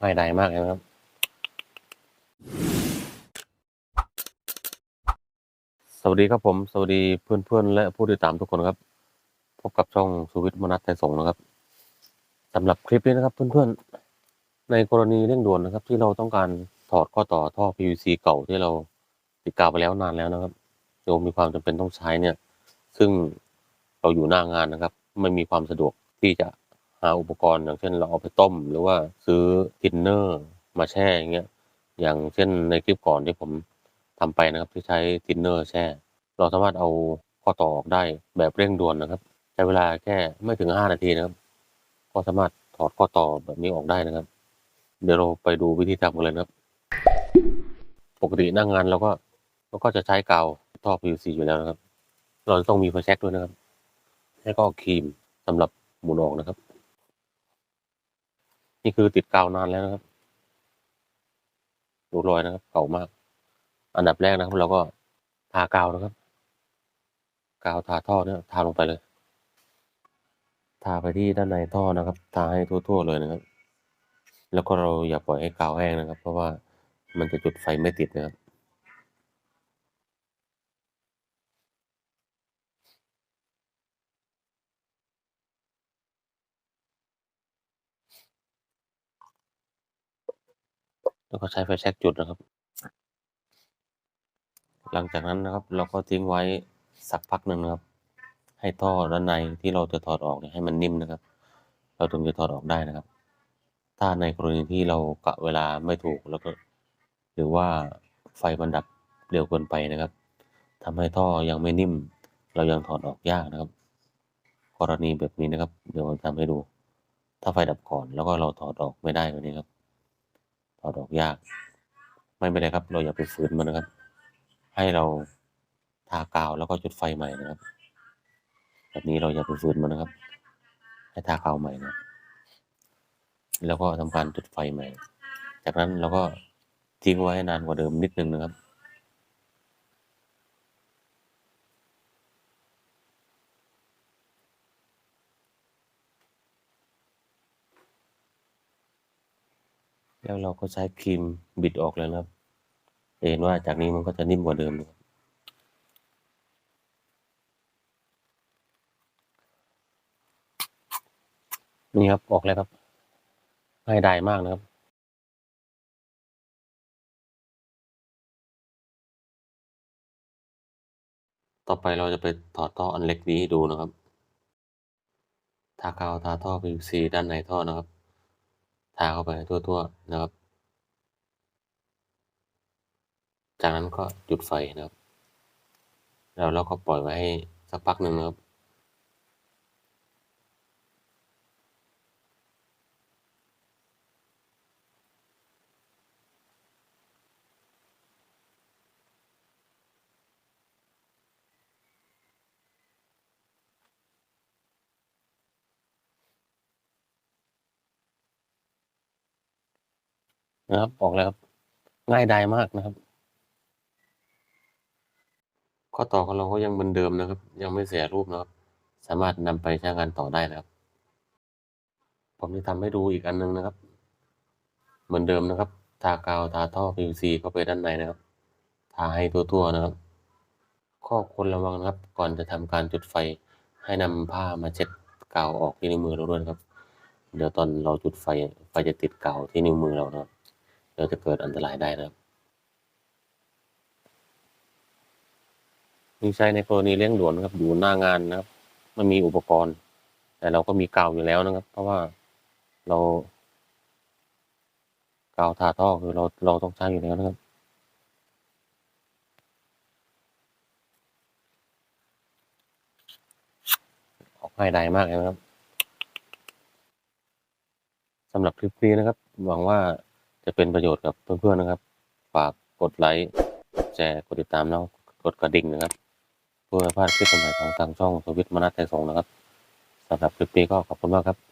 ง่ายดายมากเลยนะครับ สวัสดีครับผม สวัสดีเพื่อนๆ และผู้ติดตามทุกคนครับ พบกับช่องสุวิทย์มนัสไทยสงนะครับสำหรับคลิปนี้นะครับเพื่อนๆ ในกรณีเร่งด่วนนะครับ ที่เราต้องการถอดข้อต่อท่อ PVC เก่าที่เราติดกาวไปแล้วนานแล้วนะครับโยมมีความจำเป็นต้องใช้เนี่ย ซึ่งเราอยู่หน้างานนะครับ ไม่มีความสะดวกที่จะ หาอุปกรณ์อย่างเช่นเราเอาไปต้ม หรือว่าซื้อทินเนอร์มาแช่อย่างเงี้ยอย่างเช่นในคลิปก่อนที่ผมทำไปนะครับที่ใช้ทินเนอร์แช่ เราสามารถเอาข้อต่อออกได้แบบเร่งด่วนนะครับ ใช้เวลาแค่ไม่ถึงห้านาทีนะครับ ก็สามารถถอดข้อต่อแบบนี้ออกได้นะครับ เดี๋ยวเราไปดูวิธีทำกันเลยนะครับ ปกติหนั่งงานเราก็เราก็จะใช้กาวท่อ PVC อยู่แล้วนะครับ เราจะต้องมีไฟแช็กด้วยนะครับ แล้วก็ครีมสำหรับหมุนออกนะครับ นี่คือติดกาวนานแล้วนะครับ ดูรอยนะครับ เก่ามาก อันดับแรกนะครับ เราก็ทากาวนะครับ กาวทาท่อเนี่ยทาลงไปเลย ทาไปที่ด้านในท่อนะครับ ทาให้ทั่วๆเลยนะครับ แล้วก็เราอย่าปล่อยให้กาวแห้งนะครับ เพราะว่ามันจะจุดไฟไม่ติดนะครับ แล้วก็ใช้ไฟแช็กจุดนะครับ หลังจากนั้นนะครับ เราก็ทิ้งไว้สักพักหนึ่งนะครับ ให้ท่อด้านในที่เราจะถอดออกเนี่ยให้มันนิ่มนะครับ เราถึงจะถอดออกได้นะครับ ถ้าในกรณีที่เรากะเวลาไม่ถูกแล้วก็ หรือว่าไฟมันดับเร็วเกินไปนะครับทำให้ท่อยังไม่นิ่ม เรายังถอดออกยากนะครับ กรณีแบบนี้นะครับ เดี๋ยวผมทำให้ดู ถ้าไฟดับก่อนแล้วก็เราถอดออกไม่ได้แบบนี้ครับ ถอดอกยาก ไม่เป็นไรครับ เราอย่าไปฝืนมันนะครับ ให้เราทากาวแล้วก็จุดไฟใหม่นะครับ แบบนี้เราอย่าไปฝืนมันนะครับ ให้ทากาวใหม่นะ แล้วก็ทำการจุดไฟใหม่ จากนั้นเราก็ทิ้งไว้นานกว่าเดิมนิดนึงนะครับ แล้วเราก็ใช้ครีมบิดออกเลยนะครับเห็นว่าจากนี้มันก็จะนิ่มกว่าเดิมนะครับนี่ครับออกแล้วครับง่ายดายมากนะครับต่อไปเราจะไปถอดท่ออันเล็กนี้ให้ดูนะครับ ทากาวทาท่อ PVC ด้านในท่อนะครับ ทาเข้าไปทั่วๆนะครับ จากนั้นก็หยุดไฟนะครับ แล้วเราก็ปล่อยไว้ให้สักพักหนึ่งนะครับ นะครับ ออกแล้วครับ ง่ายดายมากนะครับ ข้อต่อของเราก็ยังเหมือนเดิมนะครับ ยังไม่เสียรูปนะครับ สามารถนำไปใช้งานต่อได้นะครับ ผมจะทำให้ดูอีกอันนึงนะครับ เหมือนเดิมนะครับ ทากาวทาท่อ PVC เข้าไปด้านในนะครับ ทาให้ทั่วๆนะครับ ข้อควรระวังนะครับ ก่อนจะทำการจุดไฟ ให้นำผ้ามาเช็ดกาวออกที่นิ้วมือเราด้วยครับ เดี๋ยวตอนเราจุดไฟไฟจะติดกาวที่นิ้วมือเรานะครับ เราจะเกิดอันตรายได้นะครับนี่ใช้ในกรณีเร่งด่วนนะครับอยู่หน้างานนะครับไม่มีอุปกรณ์ แต่เราก็มีกาวอยู่แล้วนะครับ เพราะว่าเรากาวทาท่อคือเราเราต้องใช้อยู่แล้วนะครับออกง่ายดายมากเลยนะครับสำหรับคลิปนี้นะครับ หวังว่า จะเป็นประโยชน์กับเพื่อนๆนะครับ ฝากกดไลค์กดแชร์กดติดตามแล้วกดกระดิ่งนะครับ เพื่อพลาดคลิปใหม่ของทางช่องสวิตมนัสไทยสงนะครับสำหรับคลิปนี้ก็ขอบคุณมากครับ